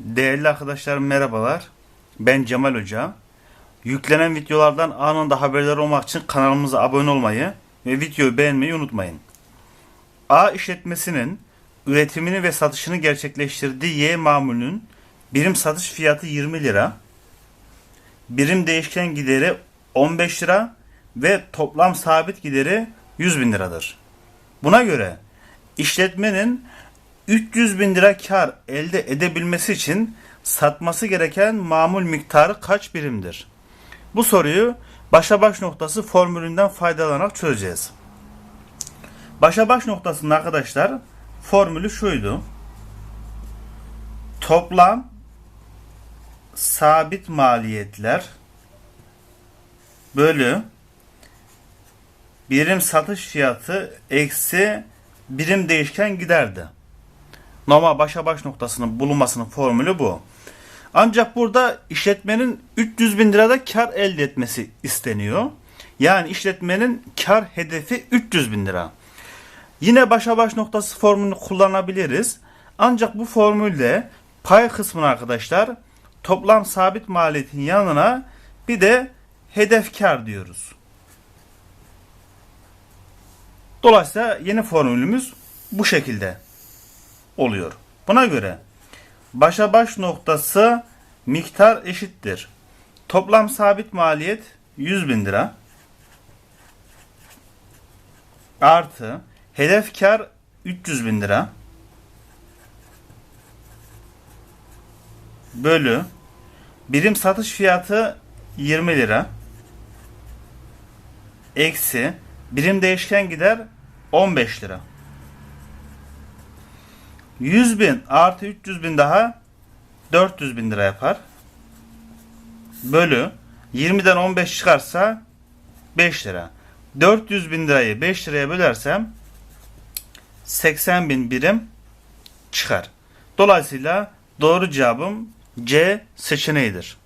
Değerli arkadaşlarım merhabalar. Ben Cemal Hoca. Yüklenen videolardan anında haberdar olmak için kanalımıza abone olmayı ve videoyu beğenmeyi unutmayın. A işletmesinin üretimini ve satışını gerçekleştirdiği Y mamulünün birim satış fiyatı 20 lira, birim değişken gideri 15 lira ve toplam sabit gideri 100 bin liradır. Buna göre işletmenin 300 bin lira kar elde edebilmesi için satması gereken mamul miktarı kaç birimdir? Bu soruyu başa baş noktası formülünden faydalanarak çözeceğiz. Başa baş noktasının arkadaşlar formülü şuydu. Toplam sabit maliyetler bölü birim satış fiyatı eksi birim değişken giderdi. Normal başa baş noktasının bulunmasının formülü bu. Ancak burada işletmenin 300 bin lirada kar elde etmesi isteniyor. Yani işletmenin kar hedefi 300 bin lira. Yine başa baş noktası formülünü kullanabiliriz. Ancak bu formülde pay kısmını arkadaşlar toplam sabit maliyetin yanına bir de hedef kar diyoruz. Dolayısıyla yeni formülümüz bu şekilde oluyor. Buna göre başa baş noktası miktar eşittir. Toplam sabit maliyet 100 bin lira artı hedef kar 300 bin lira bölü birim satış fiyatı 20 lira eksi birim değişken gider 15 lira. 100 bin artı 300 bin daha 400 bin lira yapar. Bölü 20'den 15 çıkarsa 5 lira. 400 bin lirayı 5 liraya bölersem 80 bin birim çıkar. Dolayısıyla doğru cevabım C seçeneğidir.